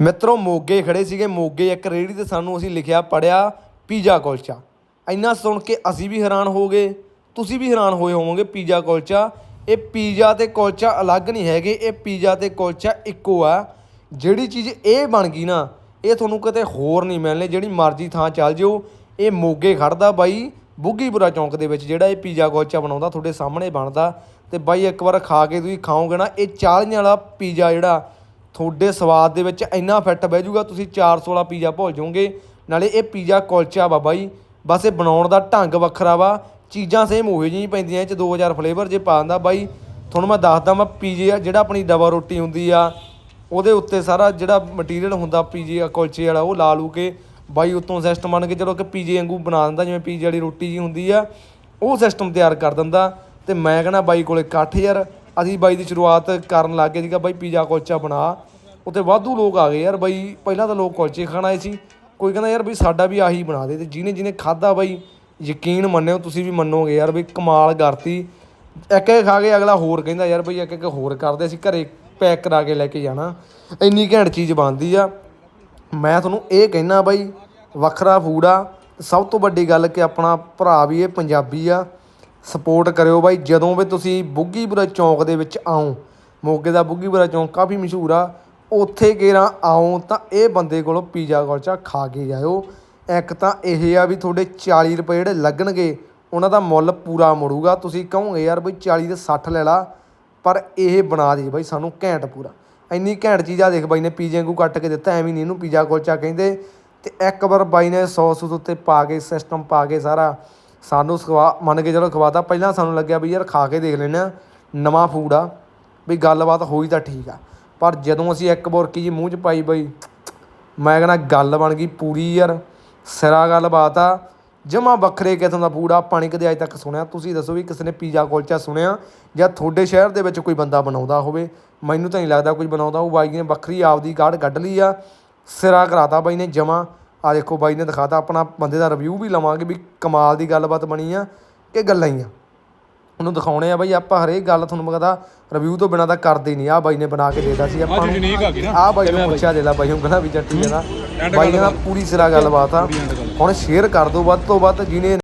ਮਿੱਤਰੋ, ਮੋਗੇ ਖੜੇ ਸੀਗੇ। ਮੋਗੇ ਇੱਕ ਰੇੜੀ ਤੇ ਸਾਨੂੰ ਅਸੀਂ ਲਿਖਿਆ ਪੜਿਆ ਪੀਜ਼ਾ ਕੁਲਚਾ। ਇੰਨਾ ਸੁਣ ਕੇ ਅਸੀਂ ਵੀ ਹੈਰਾਨ ਹੋ ਗਏ। ਤੁਸੀਂ ਵੀ ਹੈਰਾਨ ਹੋਏ ਹੋਵੋਗੇ ਪੀਜ਼ਾ ਕੁਲਚਾ। ਇਹ ਪੀਜ਼ਾ ਤੇ ਕੁਲਚਾ ਅਲੱਗ ਨਹੀਂ ਹੈਗੇ, ਇਹ ਪੀਜ਼ਾ ਤੇ ਕੁਲਚਾ ਇੱਕੋ ਆ। ਜਿਹੜੀ ਚੀਜ਼ ਇਹ ਬਣ ਗਈ ਨਾ, ਇਹ ਤੁਹਾਨੂੰ ਕਿਤੇ ਹੋਰ ਨਹੀਂ ਮਿਲਣੀ। ਜਿਹੜੀ ਮਰਜ਼ੀ ਥਾਂ ਚੱਲ ਜਿਓ। ਇਹ ਮੋਗੇ ਖੜਦਾ ਬਾਈ, ਬੁੱਗੀਪੁਰਾ ਚੌਂਕ ਦੇ ਵਿੱਚ ਜਿਹੜਾ ਇਹ ਪੀਜ਼ਾ ਕੁਲਚਾ ਬਣਾਉਂਦਾ, ਤੁਹਾਡੇ ਸਾਹਮਣੇ ਬਣਦਾ। ਤੇ ਬਾਈ ਇੱਕ ਵਾਰ ਖਾ ਕੇ ਤੁਸੀਂ ਖਾਓਗੇ ਨਾ, ਇਹ 40 ਵਾਲਾ ਪੀਜ਼ਾ ਜਿਹੜਾ ਤੁਹਾਡੇ ਸਵਾਦ ਦੇ ਵਿੱਚ ਇੰਨਾ ਫਿੱਟ ਬਹਿ ਜਾਊਗਾ, ਤੁਸੀਂ 400 ਵਾਲਾ ਪੀਜ਼ਾ ਭੁੱਲ ਜਾਓਗੇ। ਨਾਲੇ ਇਹ ਪੀਜ਼ਾ ਕੁਲਚਾ ਵਾ ਬਾਈ। ਬਸ ਇਹ ਬਣਾਉਣ ਦਾ ਢੰਗ ਵੱਖਰਾ ਵਾ। ਚੀਜ਼ਾਂ ਸੇਮ ਉਹੀ ਜਿਹੀਆਂ ਪੈਂਦੀਆਂ, ਇਹ ਚ 2000 ਫਲੇਵਰ ਜੇ ਪਾ ਦਿੰਦਾ ਬਾਈ। ਤੁਹਾਨੂੰ ਮੈਂ ਦੱਸਦਾ ਮੈਂ ਪੀਜ਼ੇ ਆ, ਜਿਹੜਾ ਆਪਣੀ ਡਬਲ ਰੋਟੀ ਹੁੰਦੀ ਆ, ਉਹਦੇ ਉੱਤੇ ਸਾਰਾ ਜਿਹੜਾ ਮਟੀਰੀਅਲ ਹੁੰਦਾ ਪੀਜ਼ੇ ਕੁਲਚੇ ਵਾਲਾ, ਉਹ ਲਾ ਲੂ ਕੇ ਬਾਈ ਉੱਤੋਂ ਸਿਸਟਮ ਬਣ ਕੇ, ਚਲੋ ਕਿ ਪੀਜ਼ੇ ਵਾਂਗੂ ਬਣਾ ਦਿੰਦਾ, ਜਿਵੇਂ ਪੀਜ਼ੇ ਵਾਲੀ ਰੋਟੀ ਜੀ ਹੁੰਦੀ ਆ, ਉਹ ਸਿਸਟਮ ਤਿਆਰ ਕਰ ਦਿੰਦਾ। ਤੇ ਮੈਂ ਕਹਿੰਦਾ ਬਾਈ ਕੋਲੇ ਇਕੱਠ ਯਾਰ ਅਸੀਂ ਬਾਈ ਦੀ ਸ਼ੁਰੂਆਤ ਕਰਨ ਲੱਗ ਗਏ ਸੀਗਾ, ਬਾਈ ਪੀਜ਼ਾ ਕੁਲਚਾ ਬਣਾ। ਉੱਤੇ ਵਾਧੂ ਲੋਕ ਆ ਗਏ ਯਾਰ, ਬਾਈ ਪਹਿਲਾਂ ਤਾਂ ਲੋਕ ਕੁਲਚੇ ਖਾਣ ਆਏ ਸੀ। ਕੋਈ ਕਹਿੰਦਾ ਯਾਰ ਬਈ ਸਾਡਾ ਵੀ ਆਹੀ ਬਣਾ ਦੇ, ਤੇ ਜਿਹਨੇ ਜਿਹਨੇ ਖਾਦਾ ਬਾਈ, ਯਕੀਨ ਮੰਨਿਓ, ਤੁਸੀਂ ਵੀ ਮੰਨੋਗੇ ਯਾਰ ਬਈ ਕਮਾਲ ਕਰਤੀ। ਇੱਕ ਇੱਕ ਖਾ ਕੇ ਅਗਲਾ ਹੋਰ ਕਹਿੰਦਾ ਯਾਰ ਬਈ ਇੱਕ ਇੱਕ ਹੋਰ ਕਰਦੇ, ਅਸੀਂ ਘਰੇ ਪੈਕ ਕਰਾ ਕੇ ਲੈ ਕੇ ਜਾਣਾ। ਇੰਨੀ ਘੈਂਟ ਚੀਜ਼ ਬਣਦੀ ਆ। ਮੈਂ ਤੁਹਾਨੂੰ ਇਹ ਕਹਿਣਾ ਬਾਈ, ਵੱਖਰਾ ਫੂਡ ਆ। ਸਭ ਤੋਂ ਵੱਡੀ ਗੱਲ ਕਿ ਆਪਣਾ ਭਰਾ ਵੀ ਇਹ ਪੰਜਾਬੀ ਆ। ਸਪੋਰਟ ਕਰਿਓ ਬਾਈ। ਜਦੋਂ ਵੀ ਤੁਸੀਂ ਬੁੱਗੀਪੁਰਾ ਚੌਂਕ ਦੇ ਵਿੱਚ ਆਓ ਮੋਗੇ ਦਾ ਬੁੱਗੀਪੁਰਾ ਚੌਂਕ ਕਾਫੀ ਮਸ਼ਹੂਰ ਆ, ਉੱਥੇ ਕੇਰਾ ਆਓ ਤਾਂ ਇਹ ਬੰਦੇ ਕੋਲੋਂ ਪੀਜ਼ਾ ਕੁਲਚਾ ਖਾ ਕੇ ਜਾਇਓ। ਇੱਕ ਤਾਂ ਇਹ ਆ ਵੀ ਤੁਹਾਡੇ 40 ਰੁਪਏ ਜਿਹੜੇ ਲੱਗਣਗੇ, ਉਹਨਾਂ ਦਾ ਮੁੱਲ ਪੂਰਾ ਮੁੜੂਗਾ। ਤੁਸੀਂ ਕਹੋਗੇ, ਯਾਰ ਬਈ 40 ਦੇ 60 ਲੈ ਲਾ। ਪਰ ਇਹ ਬਣਾ ਦੇ ਬਾਈ ਸਾਨੂੰ ਘੈਂਟ ਪੂਰਾ। ਇੰਨੀ ਘੈਂਟ ਚੀਜ਼ ਆ, ਦੇਖ ਬਾਈ ਨੇ ਪੀਜ਼ੇ ਵਾਂਗੂ ਕੱਟ ਕੇ ਦਿੱਤਾ, ਐਵੇਂ ਨਹੀਂ ਇਹਨੂੰ ਪੀਜ਼ਾ ਕੁਲਚਾ ਕਹਿੰਦੇ। ਤੇ ਇੱਕ ਵਾਰ ਬਾਈ ਨੇ ਸੌਸ ਉਸ ਉੱਤੇ ਪਾ ਕੇ ਸਿਸਟਮ ਪਾ ਕੇ ਸਾਰਾ ਸਾਨੂੰ ਖਵਾ ਮੰਨ ਕੇ ਚਲੋ ਖਵਾਤਾ, ਪਹਿਲਾਂ ਸਾਨੂੰ ਲੱਗਿਆ ਵੀ ਯਾਰ ਖਾ ਕੇ ਦੇਖ ਲੈਂਦੇ ਹਾਂ, ਨਵਾਂ ਫੂਡ ਆ, ਵੀ ਗੱਲਬਾਤ ਹੋਈ ਤਾਂ ਠੀਕ ਆ। ਪਰ ਜਦੋਂ ਅਸੀਂ ਇੱਕ ਬੁਰਕੀ ਜੀ ਮੂੰਹ 'ਚ ਪਾਈ ਬਈ, ਮੈਂ ਕਹਿੰਦਾ ਗੱਲ ਬਣ ਗਈ ਪੂਰੀ ਯਾਰ, ਸਿਰਾ ਗੱਲਬਾਤ ਆ। ਜਮਾ ਵੱਖਰੇ ਕਿਸਮ ਦਾ ਫੂਡ ਆ ਪਾਣੀ ਕਦੇ ਅਜੇ ਤੱਕ ਸੁਣਿਆ। ਤੁਸੀਂ ਦੱਸੋ ਵੀ ਕਿਸੇ ਨੇ ਪੀਜ਼ਾ ਕੁਲਚਾ ਸੁਣਿਆ, ਜਾਂ ਤੁਹਾਡੇ ਸ਼ਹਿਰ ਦੇ ਵਿੱਚ ਕੋਈ ਬੰਦਾ ਬਣਾਉਂਦਾ ਹੋਵੇ। ਮੈਨੂੰ ਤਾਂ ਨਹੀਂ ਲੱਗਦਾ ਕੋਈ ਬਣਾਉਂਦਾ, ਉਹ ਬਾਈ ਨੇ ਵੱਖਰੀ ਆਪਦੀ ਕਾਢ ਕੱਢ ਲਈ ਆ, ਸਿਰਾ ਕਰਾਤਾ ਬਾਈ ਨੇ ਜਮਾ। ਆ ਦੇਖੋ ਬਾਈ ਨੇ ਦਿਖਾਤਾ ਆਪਣਾ ਬੰਦੇ ਦਾ ਰਿਵਿਊ ਵੀ ਲਵਾਂਗੇ ਵੀ ਕਮਾਲ ਦੀ ਗੱਲਬਾਤ ਬਣੀ ਆ ਕਿ ਗੱਲਾਂ ਹੀ ਆ। ਉਹਨੂੰ ਦਿਖਾਉਣੇ ਆ ਬਾਈ ਆਪਾਂ ਹਰੇਕ ਗੱਲ ਤੁਹਾਨੂੰ ਪਤਾ ਰਿਵਿਊ ਤੋਂ ਬਿਨਾ ਤਾਂ ਕਰਦੇ ਨਹੀਂ ਆ ਬਾਈ ਨੇ ਬਣਾ ਕੇ ਦੇਤਾ ਸੀ ਆਪਾਂ ਨਾ। ਆ ਬਾਈ ਨੂੰ ਪੁੱਛਿਆ ਦੇ ਲਾ ਬਾਈ ਨੂੰ ਕਹਿੰਦਾ ਵੀ ਹੈ ਨਾ। ਬਾਈ ਕਹਿੰਦਾ ਪੂਰੀ ਸਿਰਾ ਗੱਲਬਾਤ ਆ। ਹੁਣ ਸ਼ੇਅਰ ਕਰ ਦਿਓ ਵੱਧ ਤੋਂ ਵੱਧ ਜਿਹਨੇ